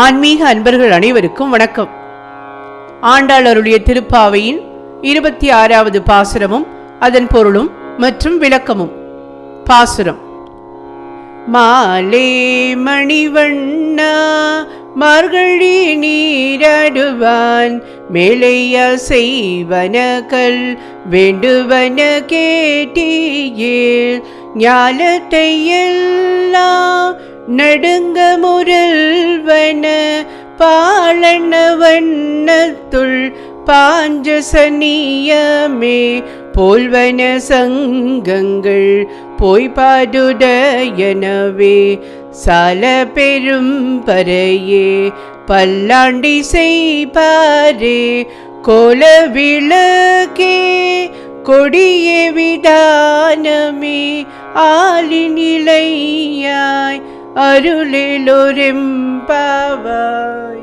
ஆன்மீக அன்பர்கள் அனைவருக்கும் வணக்கம். ஆண்டாள் அருளிய திருப்பாவையின் இருபத்தி ஆறாவது பாசுரமும் அதன் பொருளும் மற்றும் விளக்கமும். பாசுரம். மாலே மணிவண்ணா மார்கழி நீராடுவான் மேலைய செய்வனகள் வேண்டுவன கேட்டியே ஞாலத்தை எல்லாம் நடுங்க முரல்வன பாலன வண்ணத்துள் பாஞ்சசனியமே. போல்வன சங்கங்கள் போய்பாடுடையனவே. சால பெரும் பறையே பல்லாண்டி செய்பாரே கோல விளக்கே கொடிய விதானமே ஆலினிலை அருளெலொரெம்பாவாய்.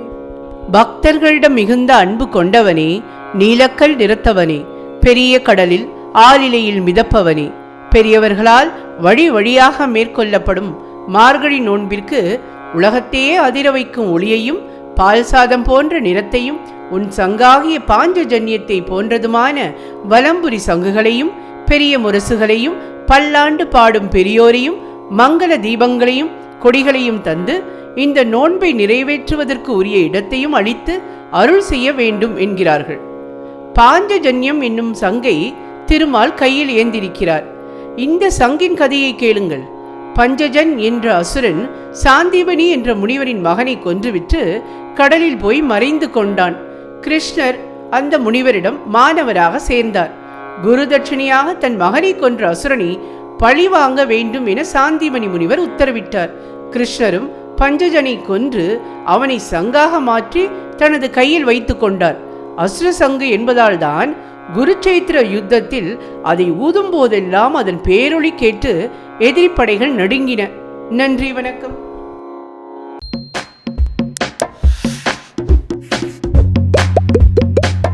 பக்தர்களிடம் மிகுந்த அன்பு கொண்டவனே நீலக்கல் நிறத்தவனே பெரிய கடலில் ஆலிலையில் மிதப்பவனே பெரியவர்களால் வழி வழியாக மேற்கொள்ளப்படும் மார்கழி நோன்பிற்கு உலகத்தையே அதிர வைக்கும் ஒளியையும் பால் சாதம் போன்ற நிறத்தையும் உன் சங்காகிய பாஞ்சஜன்யத்தை போன்றதுமான வலம்புரி சங்குகளையும் பெரிய முரசுகளையும் பல்லாண்டு பாடும் பெரியோரையும் மங்கள தீபங்களையும் கொடிகளையும் தந்து இந்த நோன்பை நிறைவேற்றுவதற்கு உரிய இடத்தையும் அளித்து அருள் செய்ய வேண்டும் என்கிறார்கள். பாஞ்சஜன்யம் என்னும் சங்கை திருமால் கையில் ஏந்திருக்கிறார். இந்த சங்கின் கதையை கேளுங்கள். பஞ்சஜன் என்ற அசுரன் சாந்தீபனி என்ற முனிவரின் மகனை கொன்றுவிட்டு கடலில் போய் மறைந்து கொண்டான். கிருஷ்ணர் அந்த முனிவரிடம் மாணவராக சேர்ந்தார். குரு தட்சிணையாக தன் மகனை கொன்ற அசுரனை பழி வாங்க வேண்டும் என சாந்திமணி முனிவர் உத்தரவிட்டார். கிருஷ்ணரும் பஞ்சஜனை கொன்று அவனை சங்காக மாற்றி தனது கையில் வைத்துக் கொண்டார். அஸ்ர சங்கு என்பதால்தான் குருச்சைத்திர யுத்தத்தில் அதை ஊதும் போதெல்லாம் அதன் பேரொளி கேட்டு எதிரிப்படைகள் நடுங்கின. நன்றி வணக்கம்.